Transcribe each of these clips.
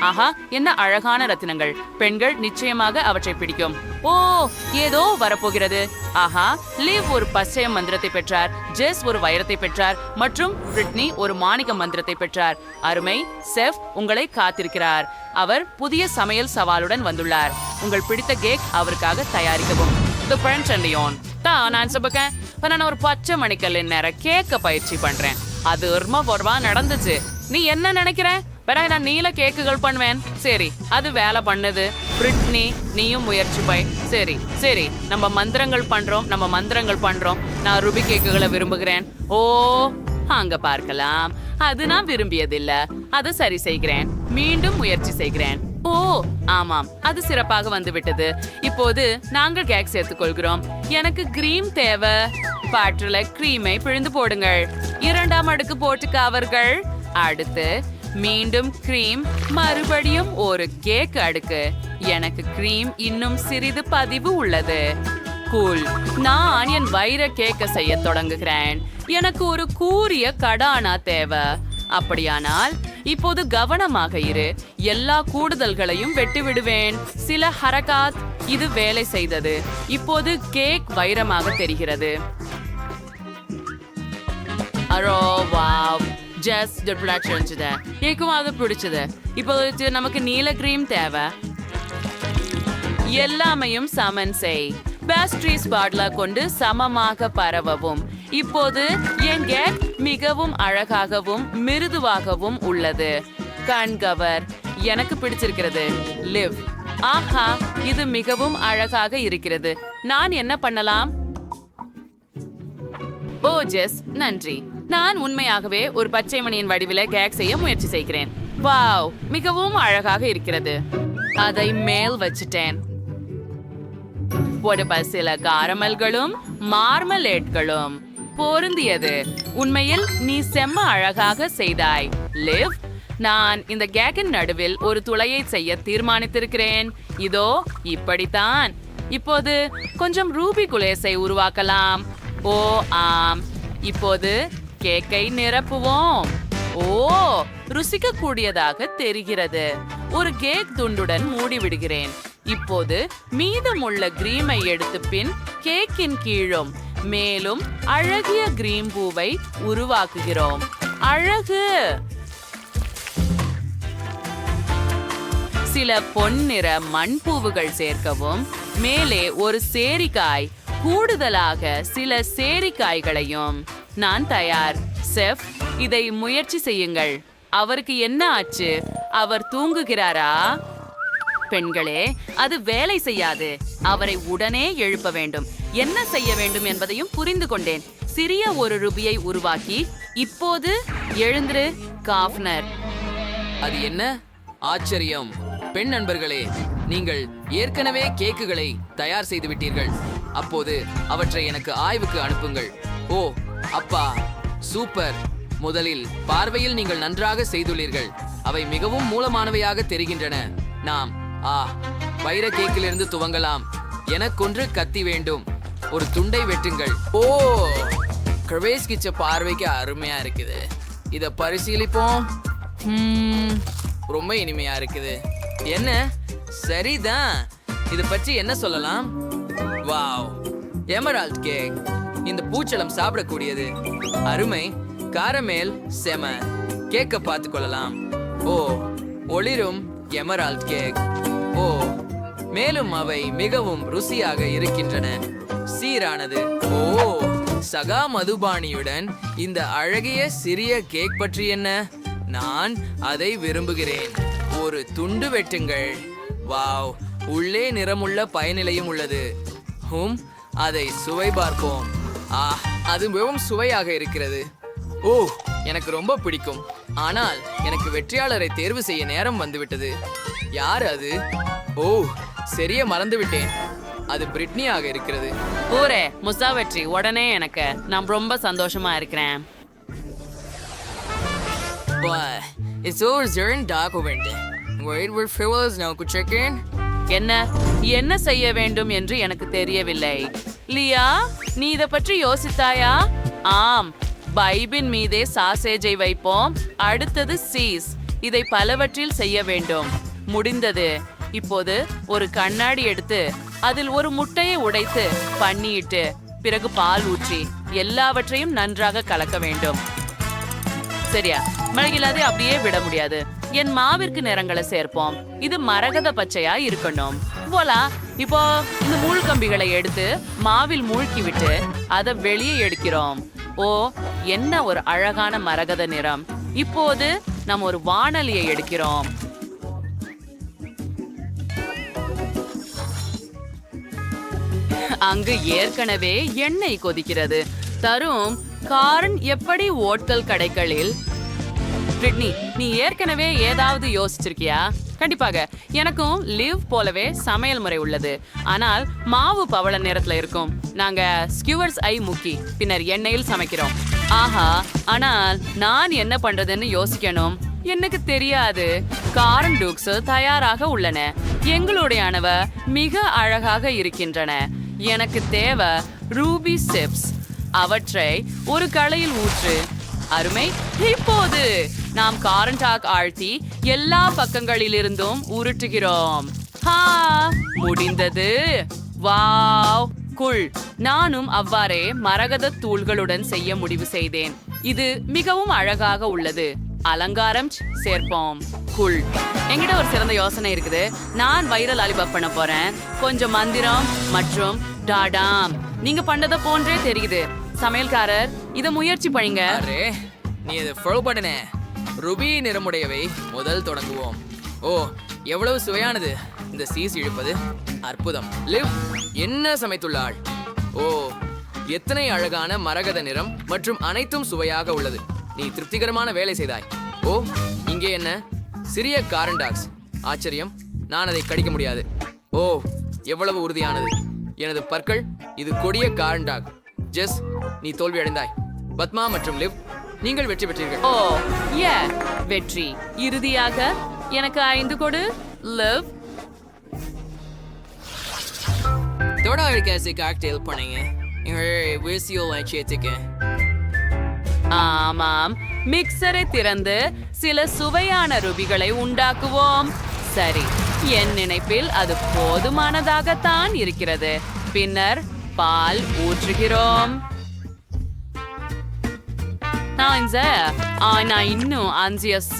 ஆஹா என்ன அழகான ரத்தினங்கள். பெண்கள் நிச்சயமாக அவற்றை பிடிக்கும். ஓ ஏதோ வரப்போகிறது. ஆஹா லீவ் ஒரு பச்சை மந்திரத்தை பெற்றார் ஜெஸ் ஒரு வைரத்தை பெற்றார் மற்றும் பிரிட்னி ஒரு மாணிக்க மந்திரத்தை பெற்றார். அருமை செஃப் உங்களை காத்திருக்கிறார். அவர் புதிய சமையல் சவாலுடன் வந்துள்ளார். உங்கள் பிடித்த கேக் அவருக்காக தயாரிக்கவும். தி பிரெஞ்ச் அண்ட் தான் நான் சொல்லுக்கேன் இப்போ நான் ஒரு பச்சை மணிக்கல் நேரம் கேக்க பயிற்சி பண்றேன். அது உர்மா பொறுவா நடந்துச்சு. நீ என்ன நினைக்கிற? பிறகு நான் நீல கேக்குகள் பண்ணுவேன் சரி அது வேலை பண்ணுது. பிரிட்னி நீயும் முயற்சி பை. சரி சரி நம்ம மந்திரங்கள் பண்றோம் நம்ம மந்திரங்கள் பண்றோம். நான் ருபி கேக்குகளை விரும்புகிறேன். ஓ அங்க பார்க்கலாம். அது நான் விரும்பியதில்ல. அது சரி செய்கிறேன். மீண்டும் முயற்சி செய்கிறேன். ஓ ஆமாம் அது சிறப்பாக வந்துவிட்டது. இப்போது நாங்கள் கேக் சேர்த்துக் கொள்கிறோம். எனக்கு கிரீம் தேவை. பாற்றுல கிரீமை பிழிந்து போடுங்கள். இரண்டாம் அடுக்கு போட்டு அவர்கள். அடுத்து மீண்டும் கிரீம் மறுபடியும் ஒரு கேக் அடுக்கு. எனக்கு கிரீம் இன்னும் சிறிது பதிவு உள்ளது. கூல் நான் என் வைர கேக்க செய்ய தொடங்குகிறேன். எனக்கு ஒரு கூரிய கடானா தேவை. அப்படியானால் இப்போது கவனமாக இரு. எல்லா கூடுதல்களையும் வெட்டி விடுவேன். சில ஹரகாத் இது வேலை செய்தது. இப்போது கேக் வைரமாக தெரிகிறது. அரோ வாவ் ஜஸ்ட் டிப்ளாட் செஞ்சது எனக்கும் அது பிடிச்சது இப்போ நமக்கு நீல கிரீம் தேவை எல்லாமையும் சமன் செய் பேஸ்ட்ரீஸ் பாட்ல கொண்டு சமமாக பரவவும் இப்போது என் கேக் மிகவும் அழகாகவும் மிருதுவாகவும் உள்ளது கண்கவர் எனக்கு பிடிச்சிருக்கிறது லிவ் ஆஹா இது மிகவும் அழகாக இருக்கிறது நான் என்ன பண்ணலாம் ஓ ஜெஸ் நன்றி நான் உண்மையாகவே ஒரு பச்சை மணியின் வடிவில கேக் செய்ய முயற்சி செய்கிறேன். வாவ் மிகவும் அழகாக இருக்கிறது. அதை மேல் வச்சிட்டேன். ஒரு சில காரமல்களும் மார்மலேட்களும் பொருந்தியது. உண்மையில் நீ செம்ம அழகாக செய்தாய். லிவ் நான் இந்த கேக்கின் நடுவில் ஒரு துளையை செய்ய தீர்மானித்திருக்கிறேன். இதோ இப்படித்தான். இப்போது கொஞ்சம் ரூபி குலேஸை உருவாக்கலாம். ஓ ஆம். இப்போது கேக்கை நிரப்புவோம். ஓ ருசிக்க கூடியதாக தெரிகிறது. ஒரு கேக் துண்டுடன் மூடிவிடுகிறேன். இப்போது மீதமுள்ள கிரீமை எடுத்து பின் கேக்கின் கீழும் மேலும் அழகிய கிரீம் பூவை உருவாக்குகிறோம். அழகு! சில பொன்னிற மண்பூவுகள் சேர்க்கவும் மேலே ஒரு சேரிக்காய் கூடுதலாக சில சேரிக்காய்களையும். நான் தயார். செஃப் இதை முயற்சி செய்யுங்கள். அவருக்கு என்ன ஆச்சு? அவர் தூங்குகிறாரா? பெண்களே அது வேலை செய்யாது. அவரை உடனே எழுப்ப வேண்டும். என்ன செய்ய வேண்டும் என்பதையும் புரிந்து கொண்டேன். சிறிய ஒரு ருபியை உருவாக்கி இப்போது எழுந்திரு காஃப்னர். அது என்ன? ஆச்சரியம். பெண் நண்பர்களே நீங்கள் ஏற்கனவே கேக்குகளை தயார் செய்து விட்டீர்கள். அப்போது அவற்றை எனக்கு ஆய்வுக்கு அனுப்புங்கள். ஓ அப்பா சூப்பர். முதலில் பார்வையில் நீங்கள் நன்றாக செய்துள்ளீர்கள். அவை மிகவும் மூலமானவையாக தெரிகின்றன. நாம் ஆ வைர கேக்கிலிருந்து துவங்கலாம். எனக்கொன்று கத்தி வேண்டும். ஒரு துண்டை வெட்டுங்கள். ஓ கிரவேஸ் கிச்ச பார்வைக்கு அருமையா இருக்குது. இத பரிசீலிப்போம். ரொம்ப இனிமையா இருக்குது. என்ன? சரிதான். இது பற்றி என்ன சொல்லலாம்? Wow emerald cake. இந்த பூச்சலம் சாப்பிடக்கூடியது. அருமை காரமேல் செம. கேக்க பார்த்து கொள்ளலாம் ஓ ஒளிரும் எமரால்ட் கேக். ஓ மேலும் அவை மிகவும் ருசியாக இருக்கின்றன. சீரானது. ஓ சகா மதுபானியுடன் இந்த அழகிய சிறிய கேக் பற்றி என்ன? நான் அதை விரும்புகிறேன். ஒரு துண்டு வெட்டுங்கள். வாவ் உள்ளே நிறமுள்ள பயனிலையும் உள்ளது. ஹும் அதை சுவை பார்ப்போம். ஆ அது மிகவும் சுவையாக இருக்கிறது. ஓ எனக்கு ரொம்ப பிடிக்கும். ஆனால் எனக்கு வெற்றியாளரை தேர்வு செய்ய நேரம் வந்துவிட்டது. யார் அது? ஓ சரிய மறந்து விட்டேன் அது பிரிட்னியாக இருக்கிறது. ஊரே முசா வெற்றி உடனே எனக்கு. நான் ரொம்ப சந்தோஷமா இருக்கிறேன். என்ன? என்ன செய்ய வேண்டும் என்று எனக்கு தெரியவில்லை. லியா நீ இத பற்றி யோசித்தாயா? ஆம் பைபின் மீதே சாசேஜை வைப்போம். அடுத்தது சீஸ். இதை பலவற்றில் செய்ய வேண்டும். முடிந்தது. இப்போது ஒரு கண்ணாடி எடுத்து அதில் ஒரு முட்டையை உடைத்து பண்ணிட்டு பிறகு பால் ஊற்றி எல்லாவற்றையும் நன்றாக கலக்க வேண்டும். சரியா? மழையில்லாതെ அப்படியே விட முடியாது. என் மாவிற்கு நிறங்களை சேர்ப்போம். இது மரகத பச்சையா இருக்கணும். போலா இப்போ இந்த மூழ் கம்பிகளை எடுத்து மாவில் மூழ்கி விட்டு அதை வெளியே எடுக்கிறோம். ஓ என்ன ஒரு அழகான மரகத நிறம். இப்போது நாம் ஒரு வானலியை எடுக்கிறோம். அங்கு ஏற்கனவே எண்ணெய் கொதிக்கிறது. தரும் காரன் எப்படி ஓட்டல் கடைகளில் பிரிட்னி நீ ஏற்கனவே ஏதாவது யோசிச்சிருக்கியா? கண்டிப்பாக எனக்கும் லிவ் போலவே சமையல் முறை உள்ளது. ஆனால் மாவு பவள நேரத்தில் இருக்கும். நாங்க ஸ்கியூவர்ஸ் ஐ முக்கி பின்னர் எண்ணெயில் சமைக்கிறோம். ஆஹா ஆனால் நான் என்ன பண்றதுன்னு யோசிக்கணும். எனக்கு தெரியாது. காரன் டூக்ஸ் தயாராக உள்ளன. எங்களுடையானவ மிக அழகாக இருக்கின்றன. எனக்கு தேவை ரூபி சிப்ஸ். அவற்றை ஒரு களையில் ஊற்று அருமை. இப்போது நாம் காரண்டாக் ஆழ்த்தி எல்லா பக்கங்களிலிருந்தும் உருட்டுகிறோம். ஹா முடிந்தது. வாவ். குள். நானும் அவ்வாறே மரகத தூள்களுடன் செய்ய முடிவு செய்தேன். இது மிகவும் அழகாக உள்ளது. அலங்காரம் சேர்ப்போம். குள். எங்கிட்ட ஒரு சிறந்த யோசனை இருக்குது. நான் வைரல் அலிபாப் பண்ண போறேன். கொஞ்சம் மந்திரம் மற்றும் டாடாம். நீங்க பண்ணத போன்றே தெரியுது. சமையல்காரர் இத முயற்சி பண்ணுங்க. அரே நீ இதை ஃபாலோ பண்ணன. ருபி நிறமுடையவை முதல் தொடங்குவோம். ஓ எவ்வளவு சுவையானது. இந்த சீஸ் இழுப்பது அற்புதம். லிவ் என்ன சமைத்துள்ளாள்? ஓ எத்தனை அழகான மரகத நிறம் மற்றும் அனைத்தும் சுவையாக உள்ளது. நீ திருப்திகரமான வேலை செய்தாய். ஓ இங்கே என்ன? சிறிய காரண்டாக்ஸ் ஆச்சரியம். நான் அதை கடிக்க முடியாது. ஓ எவ்வளவு உறுதியானது. எனது பற்கள் இது கொடிய காரண்டாக் ஜெஸ் நீ தோல்வி அடைந்தாய். பத்மா மற்றும் லிவ் நீங்கள் வெற்றி பெற்றீர்கள். ஓ ஏ வெற்றி. இறுதியாக எனக்கு ஐந்து கொடு. லிவ். தோடா கேசி காக்டெயில் பண்ணீங்க வீசியோ சேர்த்துக்க ஆமாம். மிக்சரை திறந்து சில சுவையான ருபிகளை உண்டாக்குவோம். சரி என் நினைப்பில் அது போதுமானதாகத்தான் இருக்கிறது. பின்னர் பால் ஊற்றுகிறோம். நான் இந்த ஆ, நான் இன்னும் அஞ்சியஸ்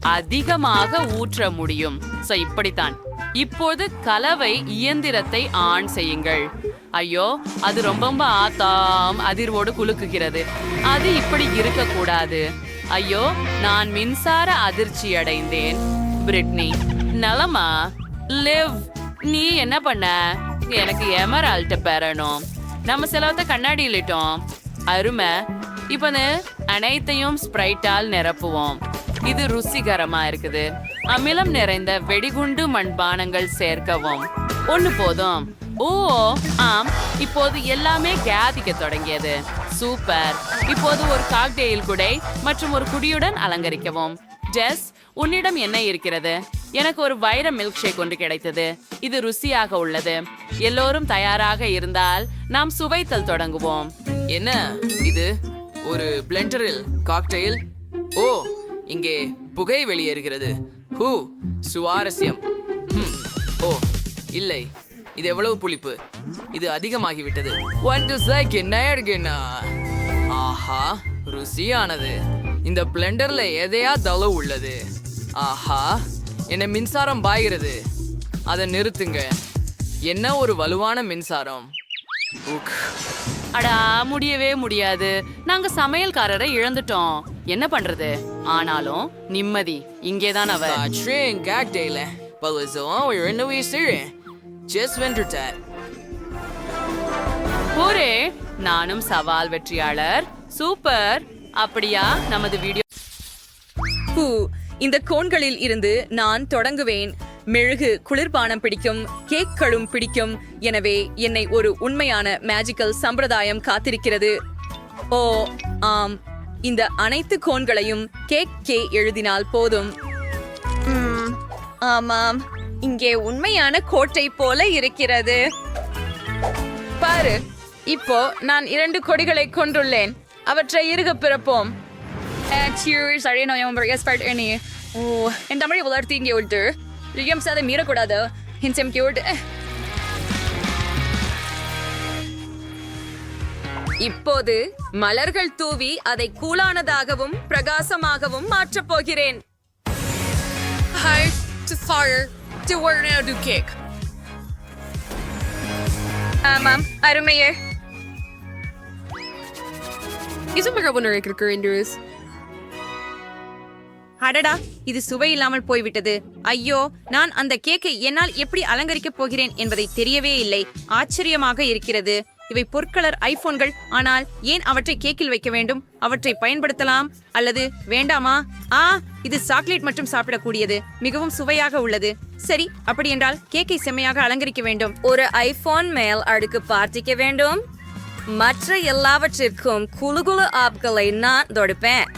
அதிகமாக ஊற்ற முடியும். சோ இப்படித்தான். இப்போது கலவை இயந்திரத்தை ஆன் செய்யுங்கள். ஐயோ அது ரொம்ப ரொம்ப ஆத்தாம் அதிர்வோடு குலுக்குகிறது. அது இப்படி இருக்கக்கூடாது. ஐயோ நான் மின்சார அதிர்ச்சி அடைந்தேன். பிரிட்னி நலமா? லிவ் நீ என்ன பண்ண? எனக்கு எமரால்ட்ட பெறணும். நம்ம செலவத்தை கண்ணாடி இட்டோம் அருமை. இப்போ அனைத்தையும் ஸ்ப்ரைட்டால் நிரப்புவோம். இது ருசிகரமா இருக்குது. அமிலம் நிறைந்த வெடிகுண்டு மண்பானங்கள் சேர்க்கவும். ஒண்ணு போதும். ஓ ஆம். இப்போது எல்லாமே கேதிக்க தொடங்கியது. சூப்பர். இப்போது ஒரு காக்டெயில் குடை மற்றும் ஒரு குடியுடன் அலங்கரிக்கவும். ஜெஸ் உன்னிடம் என்ன இருக்கிறது? எனக்கு ஒரு வைர மில்க் ஷேக் ஒன்று கிடைத்தது. இது ருசியாக உள்ளது. எல்லோரும் தயாராக இருந்தால் நாம் சுவைத்தல் தொடங்குவோம். என்ன? இது? ஒரு பிளெண்டரில் காக்டெயில் ஓ இங்கே புகை வெளியேறுகிறது. ஹூ சுவாரஸ்யம். ஓ இல்லை இது எவ்வளவு புளிப்பு? இது அதிகமாகிவிட்டது. ஒன் டு செகண்ட் என்ன ஆஹா ருசியானது. இந்த பிளெண்டர்ல எதையா தளவு உள்ளது? ஆஹா என்ன மின்சாரம் பாய்கிறது. அதை நிறுத்துங்க. என்ன ஒரு வலுவான மின்சாரம்? உக் அடா முடியவே முடியாது. நாங்க சமையல்காரரை இழந்துட்டோம். என்ன பண்றது? ஆனாலும் நிம்மதி. இங்கேதான் அவர் Patrick Gagdale. Balazon, we're in the Just Wintertat. ஊரே நானும் சவால் வெற்றியாளர். சூப்பர். அப்படியா? நமது வீடியோ. ஹூ இந்த கோன்களில் இருந்து நான் தொடங்குவேன். மெழுகு குளிர்பானம் பிடிக்கும் கேக்களும் பிடிக்கும். எனவே என்னை ஒரு உண்மையான மேஜிக்கல் சம்பிரதாயம் காத்திருக்கிறது. ஓ ஆம். இந்த அனைத்து கோன்களையும் கேக் கே எழுதினால் போதும். ஆமாம். இங்கே உண்மையான கோட்டை போல இருக்கிறது. பாரு இப்போ நான் இரண்டு கொடிகளை கொண்டுள்ளேன். அவற்றை இருக பிறப்போம். Uh, cheers, sorry, no, yung burgers part ini. ஓ என் தமிழை வளர்த்தி இங்கே விட்டு ரியம் சாதை மீறக்கூடாது ஹின்சம் கியூட் இப்போது மலர்கள் தூவி அதை கூலானதாகவும் பிரகாசமாகவும் மாற்றப் போகிறேன். Hi to fire to where now அடடா இது சுவை இல்லாமல் போய்விட்டது. ஐயோ நான் அந்த கேக்கை என்னால் எப்படி அலங்கரிக்கப் போகிறேன் என்பதை தெரியவே இல்லை. ஆச்சரியமாக இருக்கிறது. இவை பொற்கலர் ஐபோன்கள். ஆனால் ஏன் அவற்றை கேக்கில் வைக்க வேண்டும்? அவற்றை பயன்படுத்தலாம்? அல்லது வேண்டாமா? ஆ இது சாக்லேட் மற்றும் சாப்பிடக்கூடியது. மிகவும் சுவையாக உள்ளது. சரி அப்படி என்றால் கேக்கை செம்மையாக அலங்கரிக்க வேண்டும். ஒரு ஐபோன் மேல் அடுக்கு பார்த்திக்க வேண்டும். மற்ற எல்லாவற்றிற்கும் குழு குழு ஆப்களை நான் தொடுப்பேன்.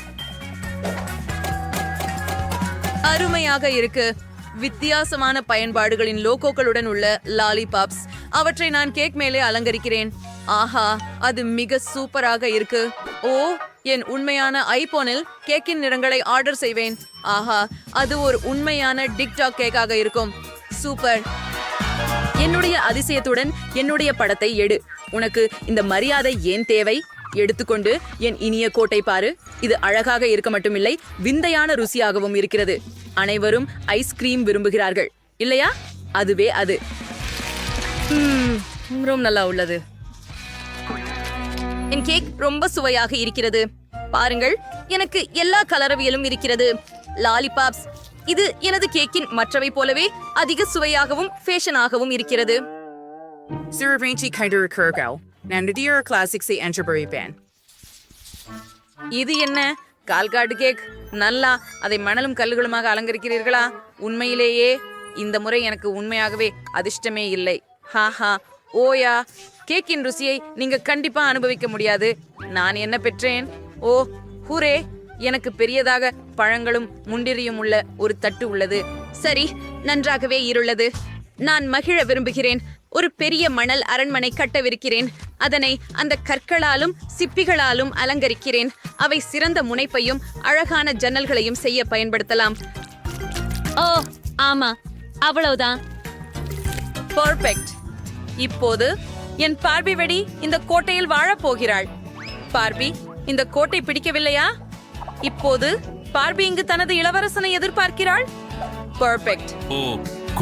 அருமையாக இருக்கு. வித்தியாசமான பயன்பாடுகளின் லோகோக்களுடன் உள்ள லாலிபாப்ஸ். அவற்றை நான் கேக் மேலே அலங்கரிக்கிறேன். ஆஹா அது மிக சூப்பராக இருக்கு. ஓ என் உண்மையான ஐபோனில் கேக்கின் நிறங்களை ஆர்டர் செய்வேன். ஆஹா அது ஒரு உண்மையான டிக்டாக் கேக்காக இருக்கும். சூப்பர். என்னுடைய அதிசயத்துடன் என்னுடைய படத்தை எடு. உனக்கு இந்த மரியாதை ஏன் தேவை? எடுத்துக்கொண்டு என் இனிய கோட்டை பாரு. இது அழகாக இருக்க மட்டுமில்லை விந்தையான ருசியாகவும் இருக்கிறது. அனைவரும் ஐஸ்கிரீம் விரும்புகிறார்கள். இல்லையா? அதுவே அது. ரொம்ப நல்லா உள்ளது. என் கேக் ரொம்ப சுவையாக இருக்கிறது. பாருங்கள் எனக்கு எல்லா கலரவியலும் இருக்கிறது. லாலிபாப்ஸ். இது எனது கேக்கின் மற்றவை போலவே அதிக சுவையாகவும் ஃபேஷனாகவும் இருக்கிறது. Surveinti Kaider Kurgau, Nandadir Classic Say Enterbury Band. இது என்ன? கால்காடு கேக். நல்லா அதை மணலும் கல்லுகளுமாக அலங்கரிக்கிறீர்களா? உண்மையிலேயே இந்த முறை எனக்கு உண்மையாகவே அதிர்ஷ்டமே இல்லை. ஹாஹா ஓயா கேக்கின் ருசியை நீங்க கண்டிப்பா அனுபவிக்க முடியாது. நான் என்ன பெற்றேன்? ஓ ஹூரே. எனக்கு பெரியதாக பழங்களும் முண்டிரியும் உள்ள ஒரு தட்டு உள்ளது. சரி நன்றாகவே இருள்ளது நான் மகிழ விரும்புகிறேன். ஒரு பெரிய மணல் அரண்மனை கட்டவிருக்கிறேன். அதனை அந்த கற்களாலும் சிப்பிகளாலும் அலங்கரிக்கிறேன். அவை சிறந்த முனைப்பையும் அழகான ஜன்னல்களையும் செய்ய பயன்படுத்தலாம். ஓ ஆமா. அவ்வளவுதான் பர்ஃபெக்ட். இப்போது என் பார்பி வெடி இந்த கோட்டையில் வாழப் போகிறாள். பார்பி இந்த கோட்டை பிடிக்கவில்லையா? இப்போது பார்பி இங்கு தனது இளவரசனை எதிர்பார்க்கிறாள். பர்ஃபெக்ட். ஓ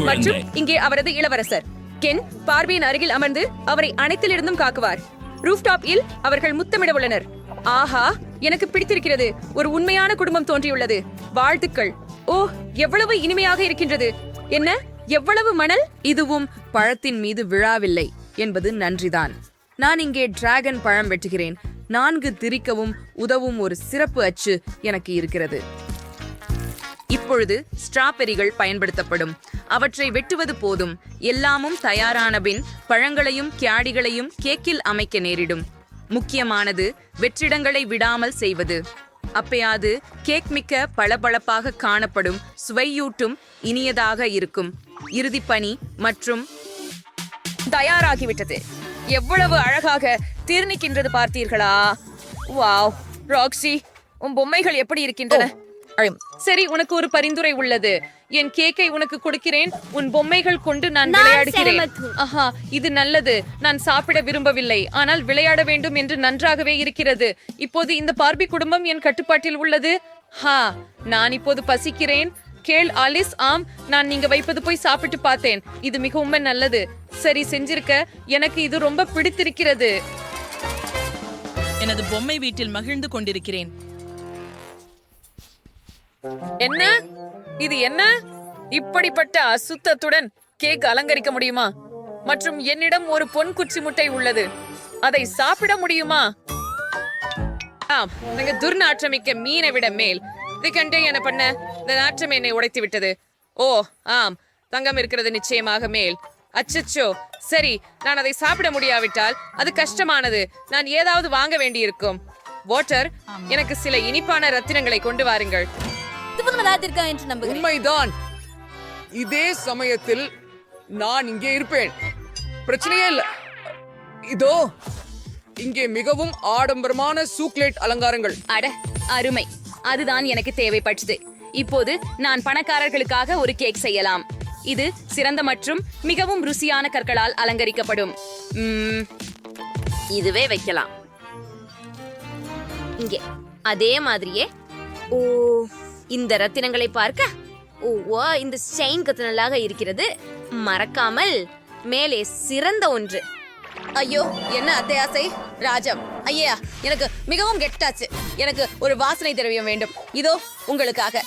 மற்றும் இங்கே அவரது இளவரசர். கென் பார்வையின் அருகில் அமர்ந்து அவரை அனைத்திலிருந்தும் காக்குவார். ரூஃப்டாப்பில் அவர்கள் முத்தமிட உள்ளனர். ஆஹா எனக்கு பிடித்திருக்கிறது. ஒரு உண்மையான குடும்பம் தோன்றியுள்ளது. வாழ்த்துக்கள். ஓ எவ்வளவு இனிமையாக இருக்கின்றது. என்ன எவ்வளவு மணல்? இதுவும் பழத்தின் மீது விழாவில்லை என்பது நன்றிதான். நான் இங்கே டிராகன் பழம் வெட்டுகிறேன். நான்கு திரிக்கவும் உதவும் ஒரு சிறப்பு அச்சு எனக்கு இருக்கிறது. இப்பொழுது ஸ்ட்ராபெரிகள் பயன்படுத்தப்படும். அவற்றை வெட்டுவது போதும். எல்லாமும் தயாரான பின் பழங்களையும் கியாடிகளையும் கேக்கில் அமைக்க நேரிடும். முக்கியமானது வெற்றிடங்களை விடாமல் செய்வது. அப்பயாது கேக் மிக்க பளபளப்பாக காணப்படும் சுவையூட்டும் இனியதாக இருக்கும். இறுதிப்பணி மற்றும் தயாராகிவிட்டது. எவ்வளவு அழகாக தீர்ணிக்கின்றது பார்த்தீர்களா? வாவ் ராக்ஸி உன் பொம்மைகள் எப்படி இருக்கின்றன? சரி உனக்கு ஒரு பரிந்துரை உள்ளது. என் கேக்கை உனக்கு கொடுக்கிறேன். உன் பொம்மைகள் கொண்டு நான் விளையாடுகிறேன். ஆஹா இது நல்லது. நான் சாப்பிட விரும்பவில்லை. ஆனால் விளையாட வேண்டும் என்று நன்றாகவே இருக்கிறது. இப்போது இந்த பார்பி குடும்பம் என் கட்டுப்பாட்டில் உள்ளது. ஹா நான் இப்போது பசிக்கிறேன். கேள் ஆலிஸ் ஆம். நான் நீங்க வைப்பது போய் சாப்பிட்டு பார்த்தேன். இது மிகவும் நல்லது. சரி செஞ்சிருக்க. எனக்கு இது ரொம்ப பிடித்திருக்கிறது. எனது பொம்மை வீட்டில் மகிழ்ந்து கொண்டிருக்கிறேன். என்ன? இது என்ன? இப்படிப்பட்ட அசுத்தத்துடன் கேக் அலங்கரிக்க முடியுமா? மற்றும் என்னிடம் ஒரு பொன் குச்சி முட்டை உள்ளது. அதை சாப்பிட முடியுமா? ஆம் துர்நாற்றமிக்க மீனை விட மேல். இது கண்டே என்ன பண்ண? இந்த நாற்றம் என்னை உடைத்து விட்டது. ஓ ஆம் தங்கம் இருக்கிறது நிச்சயமாக மேல். அச்சச்சோ சரி நான் அதை சாப்பிட முடியாவிட்டால் அது கஷ்டமானது. நான் ஏதாவது வாங்க வேண்டியிருக்கும். வாட்டர் எனக்கு சில இனிப்பான ரத்தினங்களை கொண்டு வாருங்கள். உண்மைதான். இதே சமயத்தில் நான் இங்கே இருப்பேன். பிரச்சனையே இல்ல. இதோ இங்கே மிகவும் ஆடம்பரமான சூக்லேட் அலங்காரங்கள். அட அருமை. அதுதான் எனக்கு தேவைப்பட்டது. இப்போது நான் பணக்காரர்களுக்காக ஒரு கேக் செய்யலாம். இது சிறந்த மற்றும் மிகவும் ருசியான கற்களால் அலங்கரிக்கப்படும். இதுவே வைக்கலாம். இங்கே அதே மாதிரியே. ஓ இந்த ரத்தினங்களை பார்க்க ஓ வா, இந்த செயின் கத்தினலாக இருக்கிறது. மறக்காமல் மேலே சிறந்த ஒன்று. ஐயோ என்ன அத்தையாசை ராஜம் ஐயா எனக்கு மிகவும் கெட்டாச்சு. எனக்கு ஒரு வாசனை திரவியம் வேண்டும். இதோ உங்களுக்காக.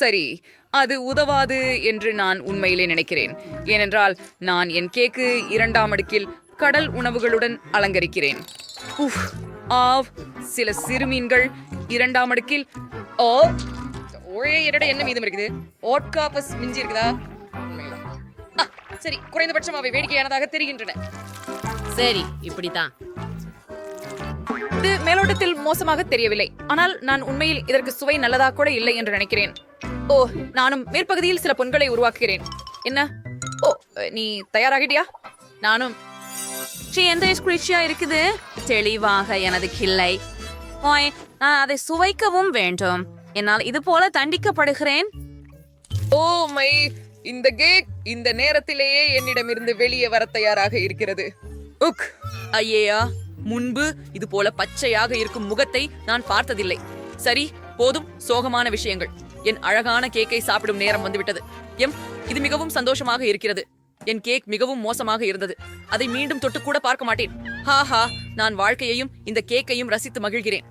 சரி அது உதவாது என்று நான் உண்மையிலே நினைக்கிறேன். ஏனென்றால் நான் என் கேக்கு இரண்டாம் அடுக்கில் கடல் உணவுகளுடன் அலங்கரிக்கிறேன். உஃப், ஆவ் சில சிறுமீன்கள் இரண்டாம் அடுக்கில் ஓ ஒரே என்னோட என்ன மீதம் இருக்குது. ஓட்காபஸ் மிஞ்சி இருக்குதா? சரி குறைந்தபட்சம் அவை வேடிக்கையானதாக தெரிகின்றன. சரி இப்படித்தான். இது மேலோட்டத்தில் மோசமாக தெரியவில்லை. ஆனால் நான் உண்மையில் இதற்கு சுவை நல்லதா கூட இல்லை என்று நினைக்கிறேன். ஓ நானும் மேற்பகுதியில் சில பொன்களை உருவாக்குகிறேன். என்ன? ஓ நீ தயாராகிட்டியா? நானும். ஸ்ரீ எந்த ஸ்குரிச்சியா இருக்குது? தெளிவாக எனது கிள்ளை. ஓய் நான் அதை சுவைக்கவும் வேண்டும். என்னால் இது போல தண்டிக்கப்படுகிறேன். ஓ மை இந்த கேக் இந்த நேரத்திலேயே என்னிடமிருந்து வெளியே வர தயாராக இருக்கிறது. உக். ஐயேயா முன்பு இது போல பச்சையாக இருக்கும் முகத்தை நான் பார்த்ததில்லை. சரி போதும் சோகமான விஷயங்கள். என் அழகான கேக்கை சாப்பிடும் நேரம் வந்துவிட்டது. எம் இது மிகவும் சந்தோஷமாக இருக்கிறது. என் கேக் மிகவும் மோசமாக இருந்தது. அதை மீண்டும் தொட்டு கூட பார்க்க மாட்டேன். ஹா ஹா நான் வாழ்க்கையையும் இந்த கேக்கையும் ரசித்து மகிழ்கிறேன்.